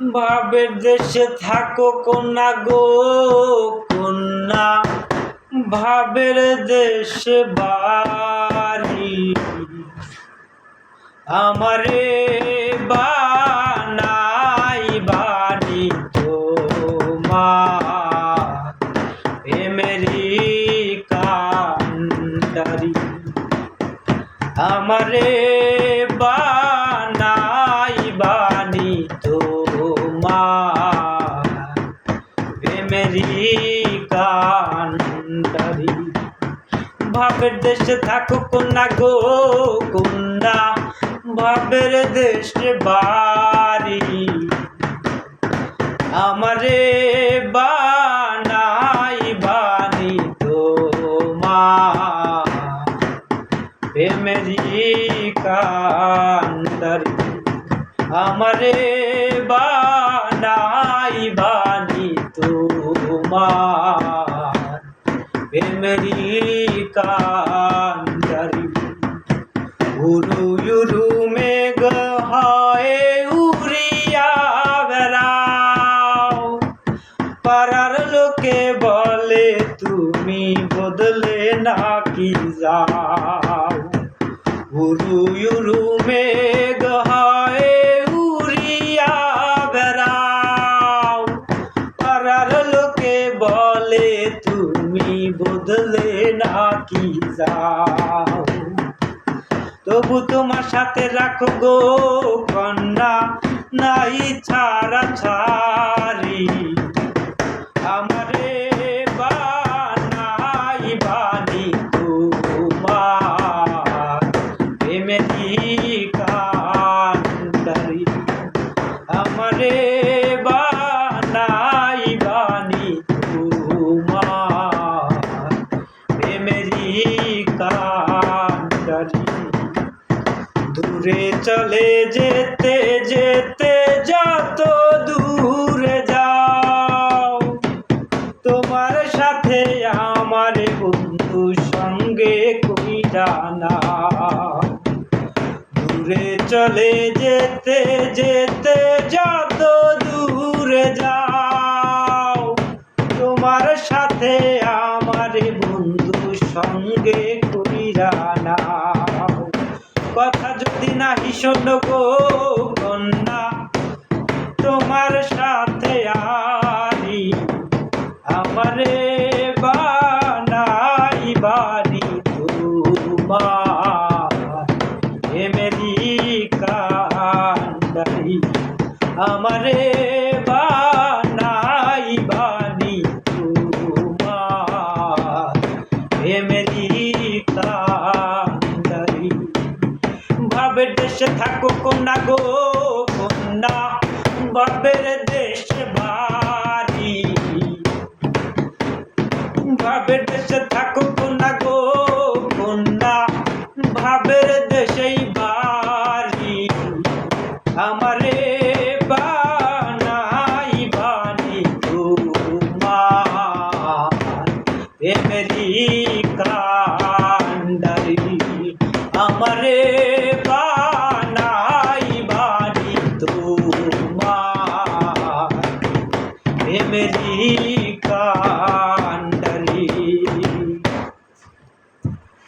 ভাবের দেশে থাকো কন্যা গো, কন্যা। ভাবের দেশে বাড়ি। আমারে বানাই বাড়ি তোমার। প্রেমেরি কান্ডারি। আমারে ভাবের দেশে থাকো কন্যা গো, কন্যা। ভাবের দেশে বাড়ি আমারে বানাই বানি তোমার। প্রেমেরি কান্দারি আমারে বানাই বানি প্রেমেরি কান্দারি উরু উরু মেঘ হয় উড়িয়া বেড়াও। পাড়ার লোকে বলে, তুমি বদলে নাকি যাও? উরু উরু মেঘ হয় উড়িয়া বেড়াও। পাড়ার লোকে বলে, তুমি বদলে নাকি যাও? তবু তোমার সাথে রাখো গো কন্যা নাই ছাড়া ছাড়ি। দূরে চলে যেতে যেতে যত দূরে যাও। তোমার সাথে আমার বন্ধু সঙ্গে কইরা না দূরে চলে যেতে যেতে যত দূরে যাও। তোমার সাথে আমার বন্ধু সঙ্গে কথা যদি নাহি হিসন গো কন্যা, তোমার সাথে আরি, আমারে বানাই বাড়ি তোমার। কান্দারি, আমারে বাপের দেশে থাকো কন্যা গো, কন্যা। বাপের দেশে বাড়ি। বাপের দেশে থাকো কন্যা গো, কন্যা। ভাবের মেরি